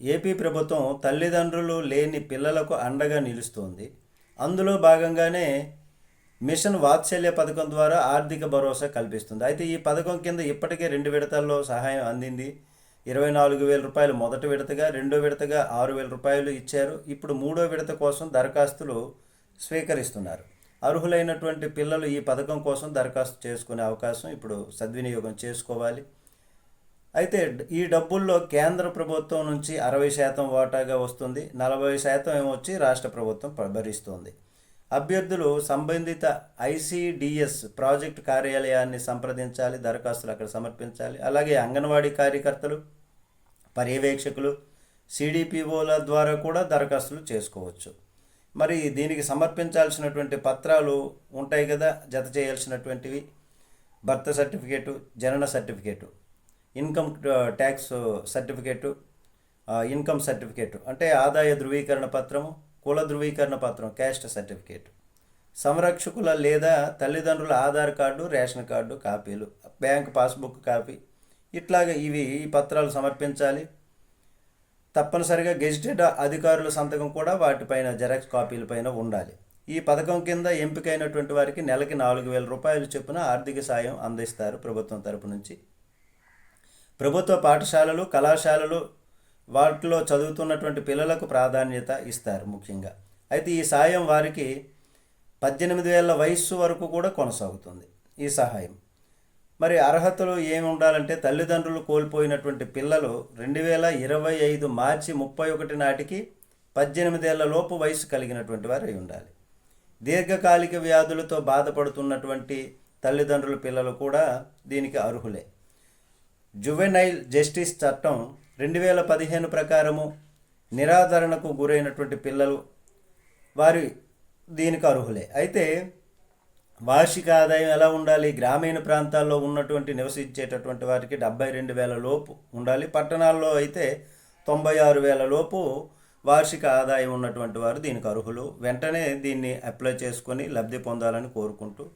AP ప్రభుత్వం తల్లిదండ్రులు లేని పిల్లలకు అండగా నిలుస్తోంది. అందులో భాగంగానే మిషన్ వాత్సల్య పథకం ద్వారా ఆర్థిక భరోసా కల్పిస్తుంది. అయితే ఈ పథకం కింద ఇప్పటికే రెండు విడతల్లో సహాయం అందింది. ఇరవై నాలుగు వేల రూపాయలు మొదటి విడతగా రెండో విడతగా ఆరు వేల రూపాయలు ఇచ్చారు. ఇప్పుడు మూడో విడత కోసం దరఖాస్తులు స్వీకరిస్తున్నారు. అర్హులైనటువంటి పిల్లలు ఈ పథకం కోసం దరఖాస్తు చేసుకునే అవకాశం ఇప్పుడు సద్వినియోగం చేసుకోవాలి. అయితే ఈ డబ్బుల్లో కేంద్ర ప్రభుత్వం నుంచి అరవై శాతం వాటాగా వస్తుంది. నలభై శాతం ఏమొచ్చి వచ్చి రాష్ట్ర ప్రభుత్వం భరిస్తుంది. అభ్యర్థులు సంబంధిత ఐసిడిఎస్ ప్రాజెక్టు కార్యాలయాన్ని సంప్రదించాలి దరఖాస్తులు అక్కడ సమర్పించాలి. అలాగే అంగన్వాడీ కార్యకర్తలు పర్యవేక్షకులు సిడిపిఓల ద్వారా కూడా దరఖాస్తులు చేసుకోవచ్చు. మరి దీనికి సమర్పించాల్సినటువంటి పత్రాలు ఉంటాయి కదా జత చేయాల్సినటువంటివి. బర్త్ సర్టిఫికేటు జనన certificate. Income tax certificate income certificate. అంటే ఆదాయ ధృవీకరణ పత్రము కుల ధృవీకరణ పత్రం క్యాస్ట్ సర్టిఫికేట్. సంరక్షకుల లేదా తల్లిదండ్రుల ఆధార్ కార్డు రేషన్ కార్డు కాపీలు బ్యాంక్ పాస్బుక్ కాపీ. ఇట్లాగ ఇవి ఈ పత్రాలు సమర్పించాలి. తప్పనిసరిగా గెజిటెడ్ అధికారుల సంతకం కూడా వాటిపైన జెరాక్స్ కాపీలపైన ఉండాలి. ఈ పథకం కింద ఎంపికైనటువంటి వారికి నెలకి నాలుగు వేల రూపాయలు చొప్పున ఆర్థిక సాయం అందిస్తారు ప్రభుత్వం తరపు నుంచి. ప్రభుత్వ పాఠశాలలు కళాశాలలు వాటిలో చదువుతున్నటువంటి పిల్లలకు ప్రాధాన్యత ఇస్తారు ముఖ్యంగా. అయితే ఈ సాయం వారికి పద్దెనిమిది వేల వయస్సు వరకు కూడా కొనసాగుతుంది ఈ సహాయం. మరి అర్హతలు ఏమి ఉండాలంటే తల్లిదండ్రులు కోల్పోయినటువంటి పిల్లలు రెండు వేల ఇరవై ఐదు మార్చి ముప్పై ఒకటి నాటికి పద్దెనిమిదేళ్ళ లోపు వయసు కలిగినటువంటి వారు అయి ఉండాలి. దీర్ఘకాలిక వ్యాధులతో బాధపడుతున్నటువంటి తల్లిదండ్రుల పిల్లలు కూడా దీనికి అర్హులే. జువెనైల్ జస్టిస్ చట్టం రెండు వేల పదిహేను ప్రకారము నిరాదరణకు గురైనటువంటి పిల్లలు వారి దీనికి అర్హులే. అయితే వార్షిక ఆదాయం ఎలా ఉండాలి? గ్రామీణ ప్రాంతాల్లో ఉన్నటువంటి నివసించేటటువంటి వారికి డెబ్బై రెండు వేల లోపు ఉండాలి. పట్టణాల్లో అయితే తొంభై ఆరు వేల లోపు వార్షిక ఆదాయం ఉన్నటువంటి వారు దీనికి అర్హులు. వెంటనే దీన్ని అప్లై చేసుకొని లబ్ధి పొందాలని కోరుకుంటూ